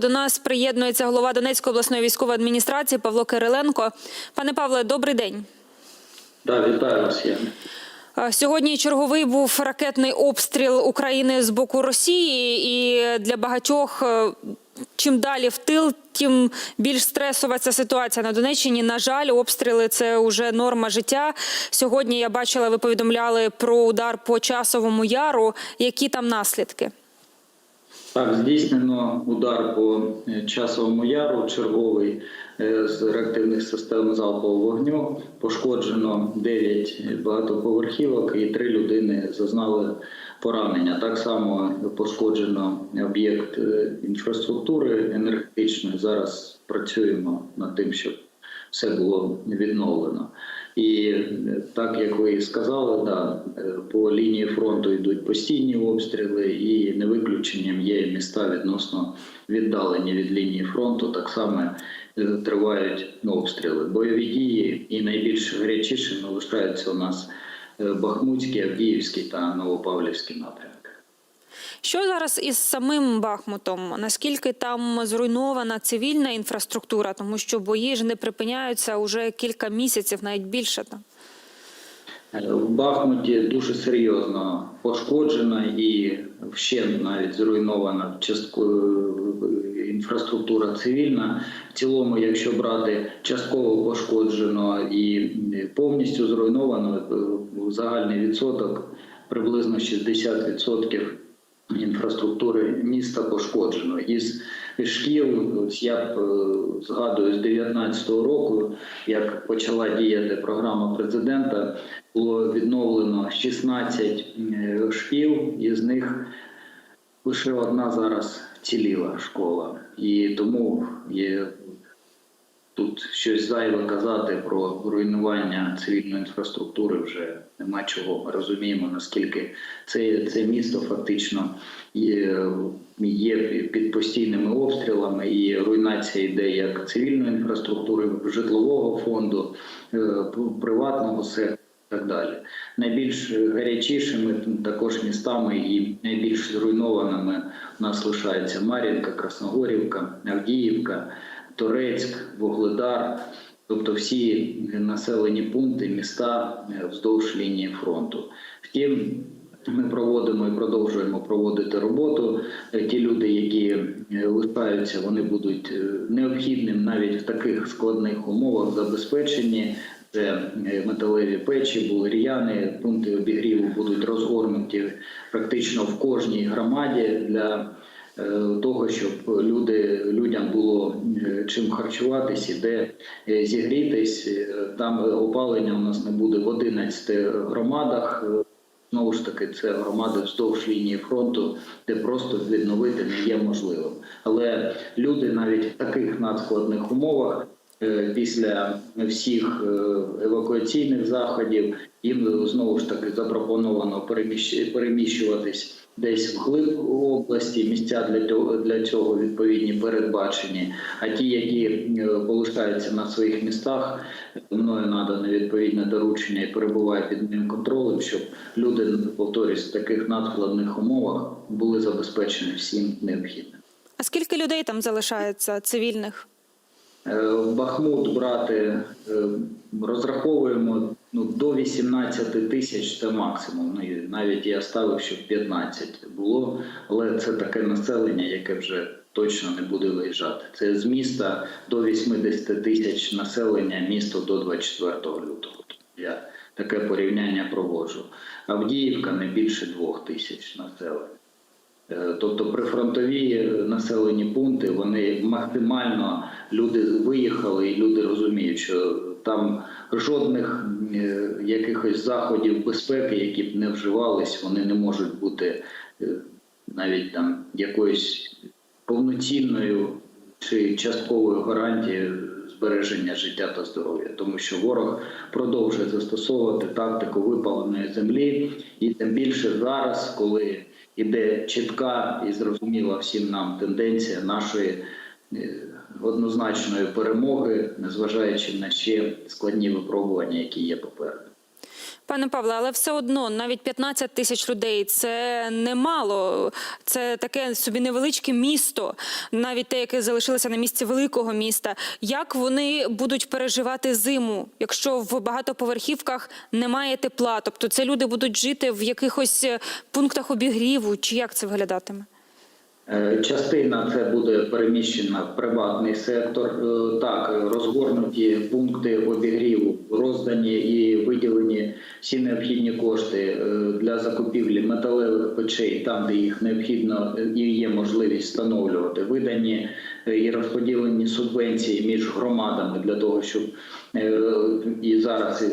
До нас приєднується голова Донецької обласної військової адміністрації Павло Кириленко. Пане Павле, добрий день. Да, вітаю вас. Е, Сьогодні черговий був ракетний обстріл України з боку Росії, і для багатьох е, чим далі в тил, тим більш стресова ця ситуація на Донеччині. На жаль, обстріли це вже норма життя. Сьогодні я бачила, ви повідомляли про удар по часовому яру. Які там наслідки? Так, здійснено удар по е, часовому яру, черговий е, з реактивних систем залпового вогню. Пошкоджено 9 багатоповерхівок і 3 людини зазнали поранення. Так само пошкоджено об'єкт е, інфраструктури енергетичної. Зараз працюємо над тим, щоб все було відновлено. І е, так як ви сказали, да, е, по лінії фронту йдуть постійні обстріли, і не виключенням є міста відносно віддалені від лінії фронту. Так само е, тривають обстріли. Бойові дії і найбільш гарячішими лишаються у нас Бахмутський, Авдіївський та Новопавлівський напрямки. Що зараз із самим Бахмутом? Наскільки там зруйнована цивільна інфраструктура, тому що бої ж не припиняються уже кілька місяців, навіть більше там. Е, В Бахмуті дуже серйозно пошкоджена і вщент навіть зруйнована частково інфраструктура цивільна. В цілому, якщо брати частково пошкоджено і повністю зруйновано, е, загальний відсоток приблизно 60% інфраструктури міста пошкоджено. Із шкіл, ось я е, згадую, з 19-го року, як почала діяти програма президента, було відновлено 16 е, шкіл, із них лише одна зараз вціліла школа. І тому є щось зайве казати про руйнування цивільної інфраструктури вже нема чого. Ми розуміємо, наскільки це, це місто фактично є, є під постійними обстрілами, і руйнація йде як цивільної інфраструктури, житлового фонду, е, приватного сектору. Так далі, найбільш гарячішими також містами і найбільш зруйнованими у нас лишаються Мар'їнка, Красногорівка, Авдіївка, Торецьк, Вугледар, тобто всі населені пункти, міста е, вздовж лінії фронту. Втім, ми проводимо і продовжуємо проводити роботу. Е, Ті люди, які е, лишаються, вони будуть необхідним навіть в таких складних умовах забезпечені. Це металеві печі, булер'яни, пункти обігріву будуть розгорнуті практично в кожній громаді для того, щоб люди, людям було е, чим харчуватись і де е, зігрітись. Е, Там опалення у нас не буде в 11 громадах. Е, Знову ж таки, це громади вздовж лінії фронту, де просто відновити не є можливим. Але люди навіть в таких надскладних умовах е, після всіх е, евакуаційних заходів їм знову ж таки запропоновано переміщ- переміщуватись десь в глиб області. Місця для цього для цього відповідні передбачені. А ті, які е, полишаються на своїх містах, мною надане відповідне доручення і перебуває під моїм контролем, щоб люди повторюсь в таких надскладних умовах були забезпечені всім необхідним. А скільки людей там залишається цивільних? Е, Бахмут брати е, розраховуємо ну, до 18 тисяч це максимум. Ну, навіть я ставив, щоб 15 було, але це таке населення, яке вже точно не буде виїжджати. Це з міста до 80 тисяч населення, місто до 24 лютого. Я таке порівняння проводжу. Авдіївка не більше 2 тисяч населення. Е, Тобто прифронтові населені пункти, вони максимально люди виїхали, і люди розуміють, що там жодних е, якихось заходів безпеки, які б не вживались, вони не можуть бути е, навіть там якоюсь повноцінною чи частковою гарантією збереження життя та здоров'я, тому що ворог продовжує застосовувати тактику випаленої землі, і тим більше зараз, коли іде чітка і зрозуміла всім нам тенденція нашої е, однозначної перемоги, незважаючи на ще складні випробування, які є попереду. Пане Павле, але все одно навіть 15 тисяч людей це немало. Це таке собі невеличке місто, навіть те, яке залишилося на місці великого міста. Як вони будуть переживати зиму, якщо в багатоповерхівках немає тепла? Тобто це люди будуть жити в якихось е, пунктах обігріву, чи як це виглядатиме? Е, Частина це буде переміщена в приватний сектор. Е, Так, розгорнуті пункти обігріву, роздані і виділені всі необхідні кошти е, для закупівлі металевих печей, там де їх необхідно і є можливість встановлювати. Видані і розподілені субвенції між громадами для того, щоб і зараз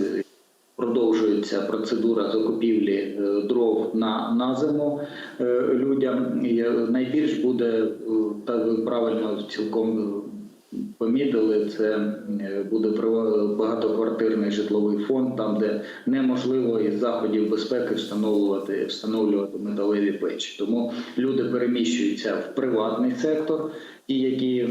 Продовжується процедура закупівлі е, дров на, на зиму е, людям. Е, найбільш буде так правильно цілком помітили. Це е, буде прива- багатоквартирний житловий фонд, там де неможливо із заходів безпеки встановлювати встановлювати металеві печі. Тому люди переміщуються в приватний сектор, ті, які е,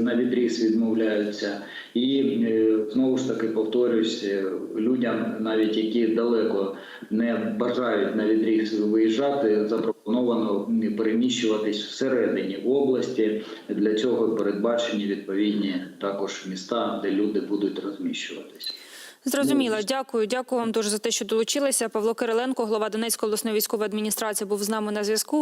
на відріз відмовляються, і е, знову ж таки повторюсь, е, людям, навіть які далеко не бажають на відріз виїжджати, запропоновано переміщуватись всередині області. Для цього передбачені відповідні також міста, де люди будуть розміщуватись. Зрозуміло, дякую. Дякую вам дуже за те, що долучилися. Павло Кириленко, голова Донецької обласної військової адміністрації, був з нами на зв'язку.